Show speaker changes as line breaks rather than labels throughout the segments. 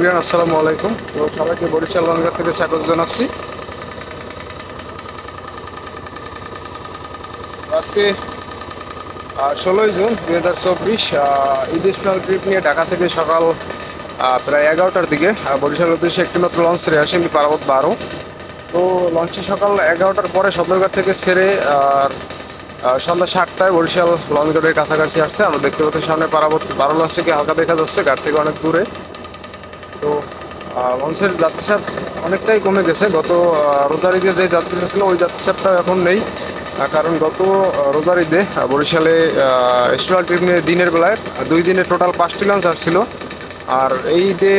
Everyone আসসালামু আলাইকুম। তো সবাইকে বরিশাল লঙ্গা থেকে স্বাগত জানাচ্ছি। আজকে ষোলোই জুন, দুই হাজার চব্বিশ স্পেশাল ট্রিপ নিয়ে ঢাকা থেকে সকাল প্রায় এগারোটার দিকে বরিশাল উদ্দেশ্যে একটি মাত্র লঞ্চ ছেড়ে আসে আমি পারাবত বারো। তো লঞ্চটি সকাল এগারোটার পরে সদরঘাট থেকে ছেড়ে আর সন্ধ্যা সাতটায় বরিশাল লঞ্চঘাটের কাছাকাছি আসছে। আমরা দেখতে পাচ্ছি সামনে পারাবত বারো লঞ্চটিকে হালকা দেখা যাচ্ছে ঘাট থেকে অনেক দূরে। লঞ্চের যাত্রীচাপ অনেকটাই কমে গেছে। গত রোজার ঈদে যে যাত্রীটা ছিল ওই যাত্রীচাপটা এখন নেই। কারণ গত রোজার ঈদে বরিশালে স্টুডেন্ট ট্রিপ নিয়ে দিনের বেলায় দুই দিনে টোটাল পাঁচটি লঞ্চ আসছিল আর এই ঈদে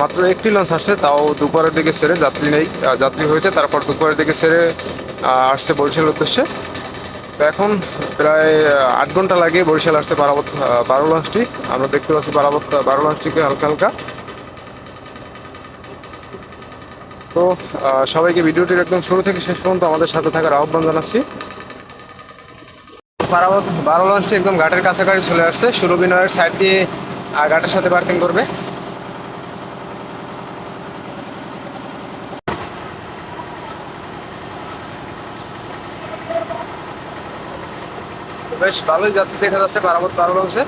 মাত্র একটি লঞ্চ আসছে, তাও দুপুরের দিকে সেরে যাত্রী নেই যাত্রী হয়েছে। তারপর দুপুরের দিকে সেরে আসছে বরিশাল উদ্দেশ্যে। তো এখন প্রায় আট ঘণ্টা লাগে বরিশাল আসছে বারাবত বারো লঞ্চটি। আমরা দেখতে পাচ্ছি বারাবত বারো লঞ্চটিকে হালকা হালকা। তো সবাইকে ভিডিওটির একদম শুরু থেকে শেষ পর্যন্ত আমাদের সাথে থাকার আহ্বান জানাচ্ছি। বারো লঞ্চটি একদম ঘাটের কাছাকাছি চলে আসছে। সুরবিনয়ের সাইড দিয়ে ঘাটের সাথে পার্কিং করবে। বেশ ভালোই যাত্রী দেখা যাচ্ছে পারাবত বারো লঞ্চে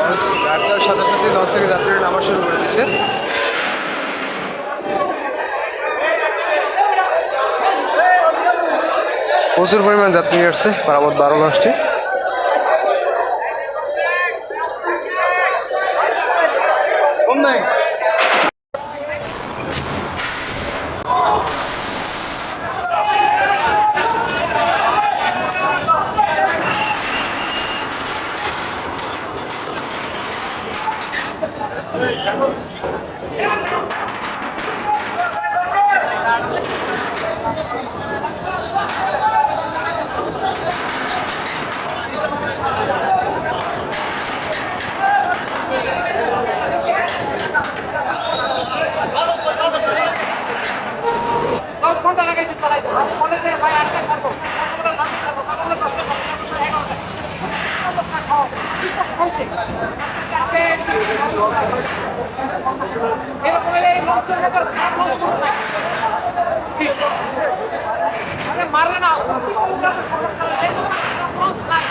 লঞ্চ সাথে সাথে লঞ্চ থেকে যাত্রীরা নামা শুরু করে দিয়েছে প্রচুর পরিমাণ যাত্রী আসছে পারাবত বারো লঞ্চটি
কোনটা লাগাইছে পালাই আমি বলেছে ভাই আটটা ছাড়বো আমরা নামে ছাড়বো আমরা কষ্ট করব? এলে এই মানুষের ভেতর খারাপ লঞ্চ করব না। ঠিক মারে না লঞ্চ নাই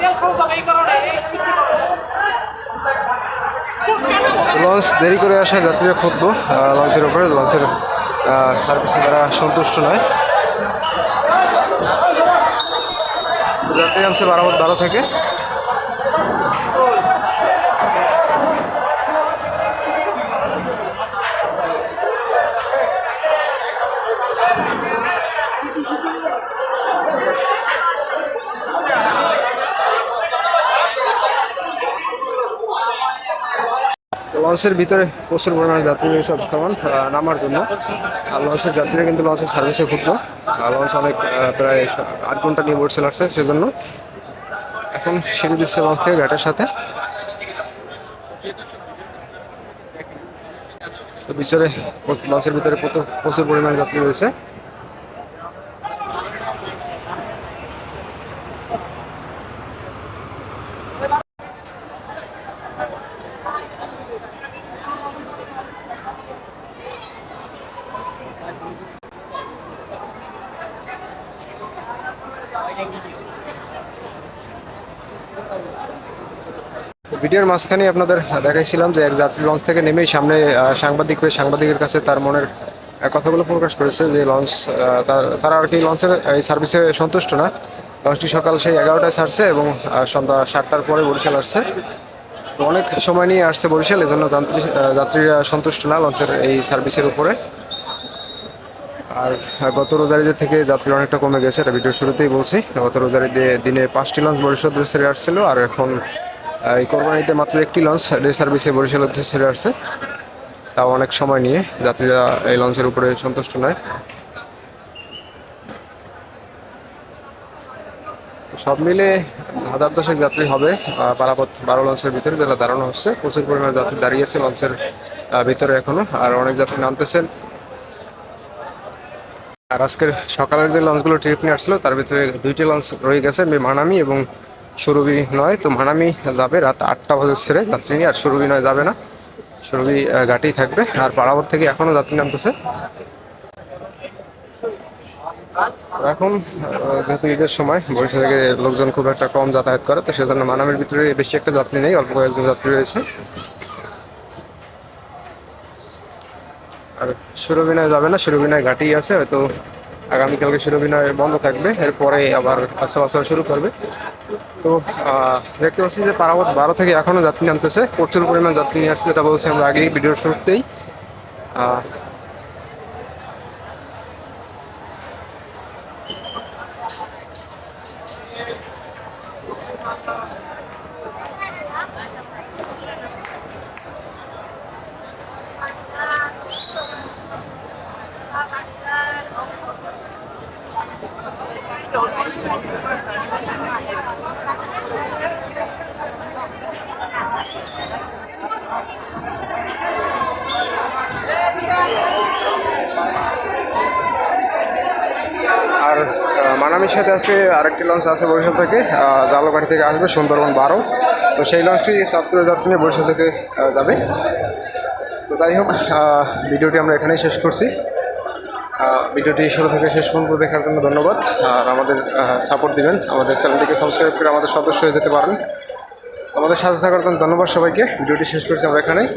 তেল খরচ হবে এই কারণে এই
লঞ্চ দেরি করে আসা যাত্রীরা ক্ষুব্ধ লঞ্চের ওপরে, লঞ্চের সার্ভিসে তারা সন্তুষ্ট নয়। যাত্রী নামছে বারামত বারো থেকে। লঞ্চের ভিতরে প্রচুর পরিমাণে যাত্রী রয়েছে অপেক্ষমান নামার জন্য। আর লঞ্চের যাত্রীরা কিন্তু লঞ্চের সার্ভিসে আর লঞ্চ অনেক প্রায় আট ঘণ্টা নিয়ে বসে লাগছে সেজন্য। এখন সিঁড়ি দিচ্ছে লঞ্চ থেকে ঘাটের সাথে। তো ভিতরে, লঞ্চের ভিতরে প্রচুর পরিমাণ যাত্রী রয়েছে। ভিডিওর মাঝখানে আপনাদের দেখাইছিলাম যে এক যাত্রী লঞ্চ থেকে নেমেই সামনে সাংবাদিক হয়ে সাংবাদিকের কাছে তার মনের কথাগুলো প্রকাশ করেছে যে লঞ্চ তারা আর কি লঞ্চের এই সার্ভিসে সন্তুষ্ট না। লঞ্চটি সকাল সেই এগারোটায় ছাড়ছে এবং সন্ধ্যা সাতটার পরে বরিশাল আসছে। তো অনেক সময় নিয়ে আসছে বরিশাল এজন্য আহ, যাত্রীরা সন্তুষ্ট না লঞ্চের এই সার্ভিসের উপরে। আর গত রোজারিদের থেকে যাত্রী অনেকটা কমে গেছে এটা ভিডিওর শুরুতেই বলছি। গত রোজারিতে দিনে পাঁচটি লঞ্চ বরিশাল ছেড়ে আসছিল আর এখন এই কোরবানিতে মাত্র একটি লঞ্চ ডে সার্ভিসে বরিশাল উদ্দেশ্যে ছেড়ে আসছে। তাও অনেক সময় নিয়ে যাত্রীরা এই লঞ্চের উপরে সন্তুষ্ট নয়। তো সব মিলে হাজার দশেক যাত্রী হবে পারাপথ বারো লঞ্চের ভিতরে, যেটা দাঁড়ানো হচ্ছে। প্রচুর পরিমাণে যাত্রী দাঁড়িয়ে আছে লঞ্চের ভিতরে এখনও, আর অনেক যাত্রী নামতেছেন। আর আজকের সকালের যে লঞ্চগুলো ট্রিপ নিয়ে আসছিল তার ভিতরে দুইটি লঞ্চ রয়ে গেছে মানামি এবং সুরভি নয়, তো মানামি যাবে রাত আটটা বাজে ছেড়ে যাত্রী নিয়ে, আর সুরভি নয় যাবে না। সুরভি ঘাটেই থাকবে, আর পাড়াবর থেকে এখনও যাত্রী নামতেছে। এখন যেহেতু ঈদের সময়, বরিশাল থেকে লোকজন খুব একটা কম যাতায়াত করে, তো সেজন্য মানামির ভিতরে বেশি একটা যাত্রী নেই, অল্প কয়েকজন যাত্রী রয়েছে। আর সুরভিনয় যাবে না সুরভিনয় ঘাটেই আছে, হয়তো আগামীকালকে সুরভিনয় বন্ধ থাকবে, এরপরে আবার আসা আসা শুরু করবে। তো দেখতে পাচ্ছি যে পারাবত বারো থেকে এখনও যাত্রী নামতেছে। প্রচুর পরিমাণ যাত্রী নিয়ে আসছে, যেটা বলছি আমরা আগেই ভিডিও শুরুতেই। মানামির সাথে আজকে আরেকটি লঞ্চ আছে বরিশাল থেকে জালগাড়ি থেকে আসবে সুন্দরবন বারো। তো সেই লঞ্চটি সাতপুরে যাত্রী নিয়ে বরিশাল থেকে যাবে। তো যাই হোক ভিডিওটি আমরা এখানেই শেষ করছি। ভিডিওটি শুরু থেকে শেষ পর্যন্ত দেখার জন্য ধন্যবাদ। আর আমাদের সাপোর্ট দিবেন। আমাদের চ্যানেলটিকে সাবস্ক্রাইব করে আমাদের সদস্য হয়ে যেতে পারেন। আমাদের সাথে থাকার জন্য ধন্যবাদ সবাইকে। ভিডিওটি শেষ করছি আমরা এখানেই।